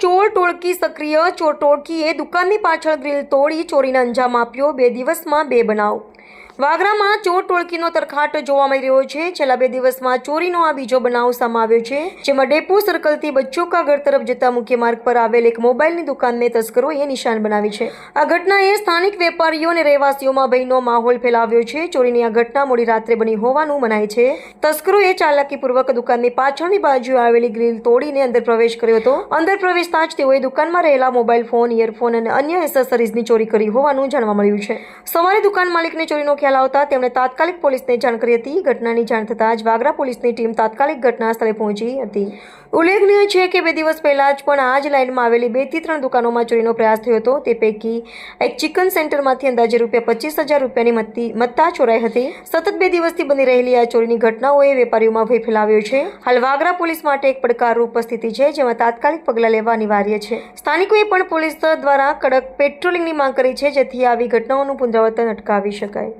ચોર ટોળકી સક્રિય, ચોર ટોળકીએ દુકાનની પાછળ ગ્રીલ તોડી ચોરીને અંજામ આપ્યો. બે દિવસમાં બે બનાવ. વાગરામાં ચોર ટોળકીનો તરખાટ જોવા મળી રહ્યો છે. છેલ્લા બે દિવસમાં ચોરીનો આ બીજો બનાવ સામે આવ્યો છે. જેમાં ડેપો સર્કલથી બચ્ચો કા ઘર તરફ જતા મુખ્ય માર્ગ પર આવેલ એક મોબાઈલની દુકાનને તસ્કરોએ નિશાન બનાવી છે. આ ઘટનાએ સ્થાનિક વેપારીઓ અને રહેવાસીઓમાં ભયનો માહોલ ફેલાવ્યો છે. ચોરીની આ ઘટના મોડી રાત્રે બની હોવાનું મનાય છે. તસ્કરોએ ચાલાકીપૂર્વક દુકાનની પાછળની બાજુએ આવેલી ગ્રીલ તોડીને અંદર પ્રવેશ કર્યો હતો. અંદર પ્રવેશતા જ તેઓએ દુકાનમાં રહેલા મોબાઈલ ફોન ઇયરફોન અને અન્ય એસેસરીઝની ચોરી કરી હોવાનું જાણવા મળ્યું છે. સવારે દુકાન માલિકને ચોરીનો ખ્યાલ આવતા તેમણે તાત્કાલિક પોલીસને જાણ કરી હતી. ઘટનાની જાણ થતાં જ વાગરા પોલીસની ટીમ તાત્કાલિક ઘટના સ્થળે પહોંચી હતી. ઉલ્લેખનીય છે કે બે દિવસ પહેલાં જ પણ આ જ લાઇનમાં આવેલી બેથી ત્રણ દુકાનોમાં ચોરીનો પ્રયાસ થયો હતો. તે પૈકી એક ચિકન સેન્ટરમાંથી અંદાજે રૂપિયા પચીસ હજાર રૂપિયાની મત્તી ચોરાઈ હતી. સતત બે દિવસથી બની રહેલી આ ચોરીની ઘટનાઓએ વેપારીઓમાં ભય ફેલાવ્યો છે. હાલ વાગરા પોલીસ માટે એક પડકારરૂપ સ્થિતિ છે, જેમાં તાત્કાલિક પગલાં લેવા અનિવાર્ય છે. સ્થાનિકોએ પણ પોલીસ દ્વારા કડક પેટ્રોલિંગની માંગ કરી છે, જેથી આવી ઘટનાઓનું પુનરાવર્તન અટકાવી શકાય.